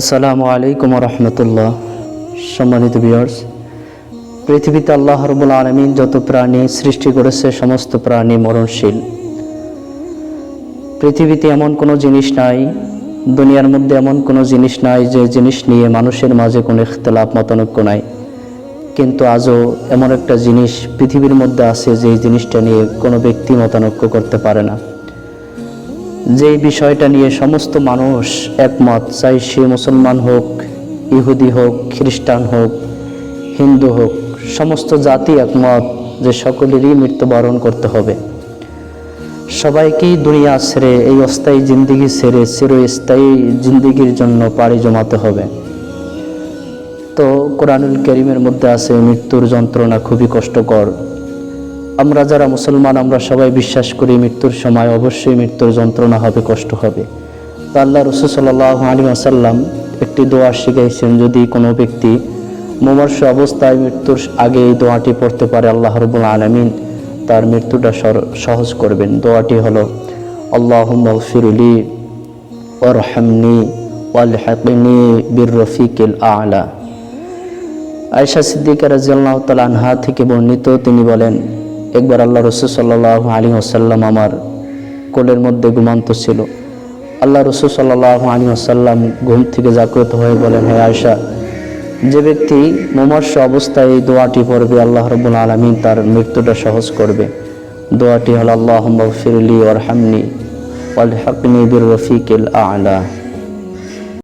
আসসালামু আলাইকুম রহমতুল্লাহ সম্মানিত বিয়ার্স পৃথিবীতে আল্লাহ রবুল আলমিন যত প্রাণী সৃষ্টি করেছে, সমস্ত প্রাণী মরণশীল। পৃথিবীতে এমন কোনো জিনিস নাই, দুনিয়ার মধ্যে এমন কোনো জিনিস নাই যে জিনিস নিয়ে মানুষের মাঝে কোনো ইখতলাফ, মতানৈক্য নাই। কিন্তু আজও এমন একটা জিনিস পৃথিবীর মধ্যে আছে যে জিনিসটা নিয়ে কোনো ব্যক্তি মতানৈক্য করতে পারে না। যেই বিষয়টা নিয়ে সমস্ত মানুষ একমত, চাই সে মুসলমান হোক, ইহুদি হোক, খ্রিস্টান হোক, হিন্দু হোক, সমস্ত জাতি একমত যে সকলেরই মৃত্যুবরণ করতে হবে। সবাইকেই দুনিয়া ছেড়ে, এই অস্থায়ী জিন্দিগি ছেড়ে চিরস্থায়ী জিন্দিগির জন্য পাড়ি জমাতে হবে। তো কোরআনুল করিমের মধ্যে আছে, মৃত্যুর যন্ত্রণা খুবই কষ্টকর। আমরা যারা মুসলমান, আমরা সবাই বিশ্বাস করি মৃত্যুর সময় অবশ্যই মৃত্যুর যন্ত্রণা হবে, কষ্ট হবে। তো আল্লাহ রসুল সাল্লাহ আলী আসাল্লাম একটি দোয়া শিখাইছেন, যদি কোনো ব্যক্তি মুমর্ষ অবস্থায় মৃত্যুর আগে এই দোয়াটি পড়তে পারে, আল্লাহ রবুল আলমিন তার মৃত্যুটা সহজ করবেন। দোয়াটি হলো আল্লাহ ফিরুলি ওরহামনি ওয়াল হাকিনি বীর রফিকিল আলা। আয়সা সিদ্দিকার রাজিয়াল্লাহ তাল আনহা থেকে বর্ণিত তিনি বলেন একবার আল্লাহ রসুল সাল্লাহ আলী আসাল্লাম আমার কোলের মধ্যে ঘুমান্ত ছিল। আল্লাহ রসুল সাল্লাহ আলী আসাল্লাম ঘুম থেকে জাগ্রত হয়ে বলেন, হে আয়সা যে ব্যক্তি মোমর্ষ অবস্থায় এই দোয়াটি পড়বে, আল্লাহ রবুল আলমী তার মৃত্যুটা সহজ করবে। দোয়াটি হল আল্লাহ ফিরলি ওর হামনি ওয়াল হাকনি বীর রফিক আলা।